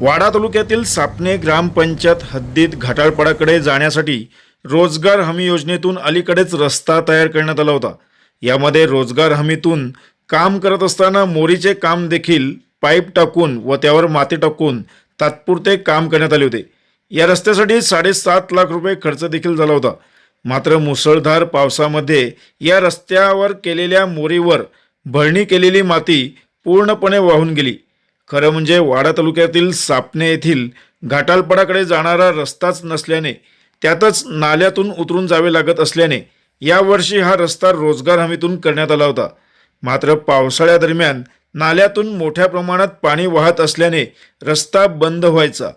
वाडा तालुक्यातील सापणे ग्रामपंचायत हद्दीत घाटाळपाडाकडे जाण्यासाठी रोजगार हमी योजनेतून अलीकडेच रस्ता तयार करण्यात आला होता. यामध्ये रोजगार हमीतून काम करत असताना मोरीचे काम देखील पाईप टाकून व त्यावर माती टाकून तात्पुरते काम करण्यात आले होते. या रस्त्यासाठी साडेसात लाख रुपये खर्च देखील झाला होता. मात्र मुसळधार पावसामध्ये या रस्त्यावर केलेल्या मोरीवर भरणी केलेली माती पूर्णपणे वाहून गेली. खरं म्हणजे वाडा तालुक्यातील सापणे येथील घाटालपडाकडे जाणारा रस्ताच नसल्याने त्यातच नाल्यातून उतरून जावे लागत असल्याने यावर्षी हा रस्ता रोजगार हमीतून करण्यात आला होता. मात्र पावसाळ्यादरम्यान नाल्यातून मोठ्या प्रमाणात पाणी वाहत असल्याने रस्ता बंद व्हायचा.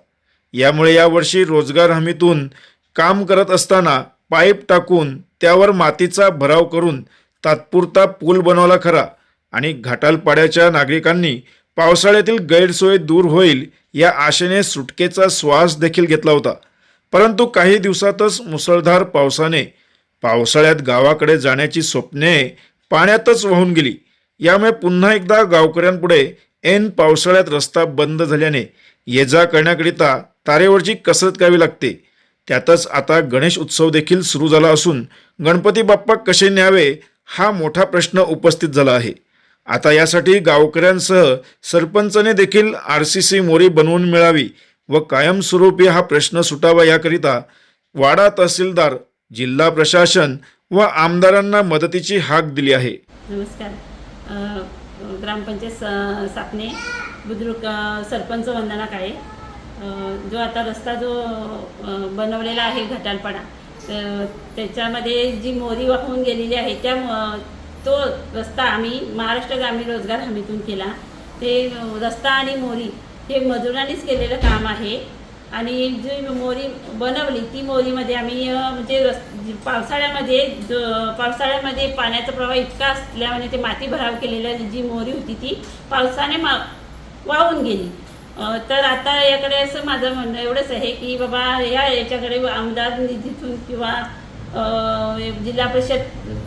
यामुळे यावर्षी रोजगार हमीतून काम करत असताना पाईप टाकून त्यावर मातीचा भराव करून तात्पुरता पूल बनवला खरा आणि घाटालपाड्याच्या नागरिकांनी पावसाळ्यातील गैरसोय दूर होईल या आशेने सुटकेचा श्वास देखील घेतला होता. परंतु काही दिवसातच मुसळधार पावसाने पावसाळ्यात गावाकडे जाण्याची स्वप्ने पाण्यातच वाहून गेली. यामुळे पुन्हा एकदा गावकऱ्यांपुढे ऐन पावसाळ्यात रस्ता बंद झाल्याने ये जा करण्याकरिता तारेवरची कसरत करावी लागते. त्यातच आता गणेश उत्सव देखील सुरू झाला असून गणपती बाप्पा कसे न्यावे हा मोठा प्रश्न उपस्थित झाला आहे. आता यासाठी गावकऱ्यांसह सरपंचने देखील आर सी सी मोरी बनवून मिळावी व कायमस्वरूपी हा प्रश्न सुटावा याकरिता वाडा तहसीलदार जिल्हा प्रशासन व आमदारांना मदतीची हाक दिली आहे. नमस्कार. ग्रामपंचायत सापणे बुद्रुक सरपंच वंदना काळे जो आता रस्ता जो बनवलेला आहे घटालपाडा त्याच्यामध्ये जी मोरी वाहून गेलेली आहे त्या तो रस्ता आम्ही महाराष्ट्र ग्रामीण रोजगार हमीतून केला. ते रस्ता आणि मोरी हे मजुरांनीच केलेलं काम आहे. आणि जी मोरी बनवली ती मोरीमध्ये आम्ही म्हणजे रस पावसाळ्यामध्ये जो पावसाळ्यामध्ये पाण्याचा प्रवाह इतका असल्यामुळे ते माती भराव केलेल्या जी मोरी होती ती पावसाने मा वाहून गेली. तर आता याकडे असं माझं म्हणणं एवढंच आहे की बाबा या याच्याकडे आमदार निधीतून किंवा जिल्हा परिषद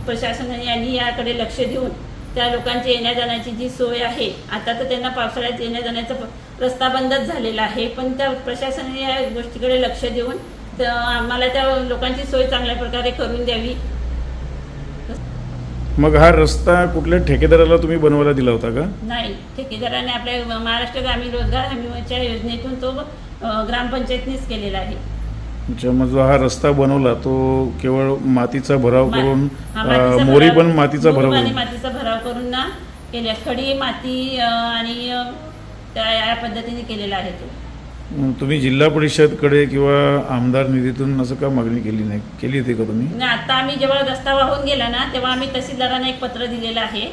प्रशासनाने यांनी याकडे लक्ष देऊन त्या लोकांची येण्या जाण्याची जी सोय आहे आता तर त्यांना पावसाळ्यात येण्या जाण्याचा रस्ता बंदच झालेला आहे पण त्या प्रशासनाने या गोष्टीकडे लक्ष देऊन आम्हाला त्या लोकांची सोय चांगल्या प्रकारे करून द्यावी. मग हा रस्ता कुठल्या ठेकेदाराला तुम्ही बनवायला दिला होता का? नाही ठेकेदाराने आपल्या महाराष्ट्र ग्रामीण रोजगार हमीच्या योजनेतून तो ग्रामपंचायतनीच केलेला आहे. मग जो हा रस्ता बनवला तो केवळ मातीचा भराव करून हा, मातीचा मोरी भराव- पण मातीचा मूग भराव आणि करून. मातीचा भराव करून ना केल्या. खडी माती अ, आणि अ, त्या या पद्धतीने केलेला आहे तो. तुम्ही जिल्हा परिषदकडे किंवा आमदार निधीतून असं का मागणी केली नाही? केली होती का तुम्ही? आणि आता आम्ही जेव्हा रस्ता वाहून गेला ना तेव्हा आम्ही तहसीलदारांना एक पत्र दिलेलं आहे.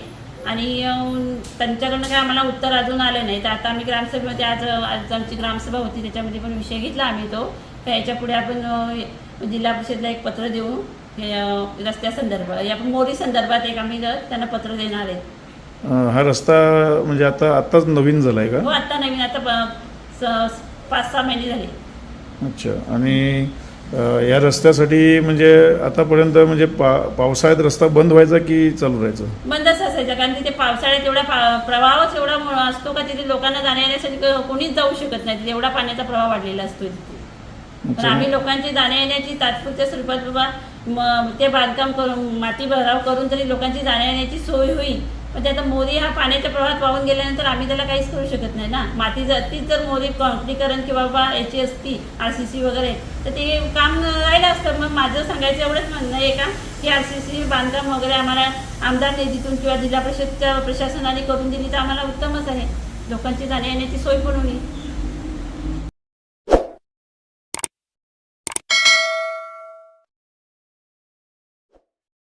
आणि अं, त्यांच्याकडनं काय आम्हाला उत्तर अजून आलं नाही. तर आता आम्ही ग्रामसभेमध्ये आज आज आमची ग्रामसभा होती त्याच्यामध्ये पण विषय घेतला आम्ही तो. तर याच्यापुढे आपण जिल्हा परिषदला एक पत्र देऊ. हे अं, रस्त्यासंदर्भात या मोरी संदर्भात एक आम्ही त्यांना पत्र देणार आहे. हा रस्ता म्हणजे आता आताच नवीन झालाय हो का आता नवीन आता पाच सहा महिने झाले. अच्छा आणि या रस्त्यासाठी म्हणजे आतापर्यंत म्हणजे पा पावसाळ्यात रस्ता बंद व्हायचा की चालू राहायचं? बंदच असायचं कारण तिथे पावसाळ्यात एवढा पा- प्रवाहच एवढा असतो का तिथे लोकांना जाण्या येण्यासाठी क- कोणीच जाऊ शकत नाही. तिथे एवढा पाण्याचा प्रवाह वाढलेला असतो अच्छा. आम्ही लोकांची जाण्या येण्याची तात्पुरत्या स्वरूपात बाबा ते बांधकाम करून माती भराव करून तरी लोकांची जाण्या येण्याची सोय होईल. पण ते आता मोरी हा पाण्याच्या प्रवाहात वाहून गेल्यानंतर आम्ही त्याला काहीच करू शकत नाही ना. माती जर तीच जर मोरी कॉन्क्रीकरण किंवा बाबा याची असती आर सी सी वगैरे तर ते काम राहिलं असतं. मग माझं सांगायचं एवढंच म्हणणं आहे का की आर सी सी बांधकाम वगैरे आम्हाला आमदार निधीतून किंवा जिल्हा परिषदच्या प्रशासनाने करून दिली तर आम्हाला उत्तमच आहे. लोकांची जाण्या येण्याची सोय पण होईल.